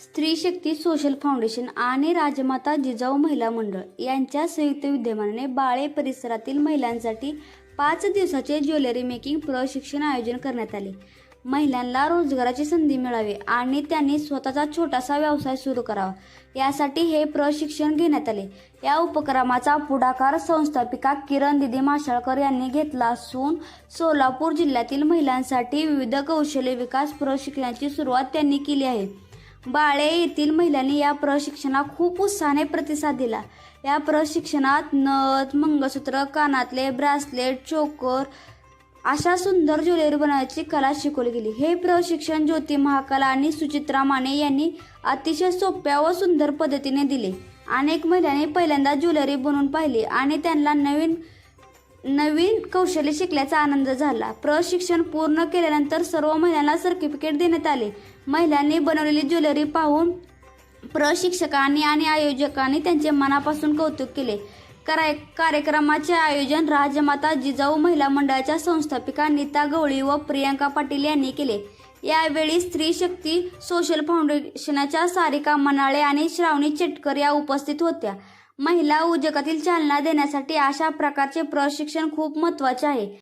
स्त्री शक्ती social foundation आणि राजमाता जिजाऊ महिला मंडळ यांच्या संयुक्त विद्यमानाने बाळे परिसरातील महिलांसाठी पाच दिवसाचे ज्वेलरी मेकिंग प्रशिक्षण आयोजन करण्यात आले. महिलांना रोजगाराची संधी मिळावी आणि त्यांनी स्वतःचा छोटासा व्यवसाय सुरू करावा. यासाठी हे प्रशिक्षण घेण्यात आले. या उपक्रमाचा पुढाकार संस्थापिका किरण दिदी माशाळकर यांनी घेतला असून सोलापूर जिल्ह्यातील महिलांसाठी विविध कौशल्य विकास प्रशिक्षणाची सुरुवात त्यांनी केली आहे. बाळे येथील महिलांनी या प्रशिक्षणात खूप उत्साहाने प्रतिसाद दिला. या प्रशिक्षणात नथ मंगळसूत्र कानातले ब्रासलेट चोकर अशा सुंदर ज्वेलरी बनवण्याची कला शिकवली गेली. हे प्रशिक्षण ज्योती महाकला आणि सुचित्रा माने यांनी अतिशय सोप्या व सुंदर पद्धतीने दिले. अनेक महिलांनी पहिल्यांदा ज्वेलरी बनवून पाहिली आणि त्यांना नवीन नवीन कौशल्य शिकल्याचा आनंद झाला. प्रशिक्षण पूर्ण केल्यानंतर सर्व महिलांना सर्टिफिकेट देण्यात आले. महिलांनी बनवलेली ज्वेलरी पाहून प्रशिक्षकांनी आणि आयोजकांनी त्यांचे मनापासून कौतुक केले. कराय कार्यक्रमाचे आयोजन राजमाता जिजाऊ महिला मंडळाच्या संस्थापिका नीता गवळी व प्रियंका पाटील यांनी केले. यावेळी स्त्री शक्ती सोशल फाउंडेशनच्या सारिका मनाळे आणि श्रावणी चेटकर या उपस्थित होत्या. महिला उद्योगातील चालना देण्यासाठी अशा प्रकारचे प्रशिक्षण खूप महत्त्वाचे आहे.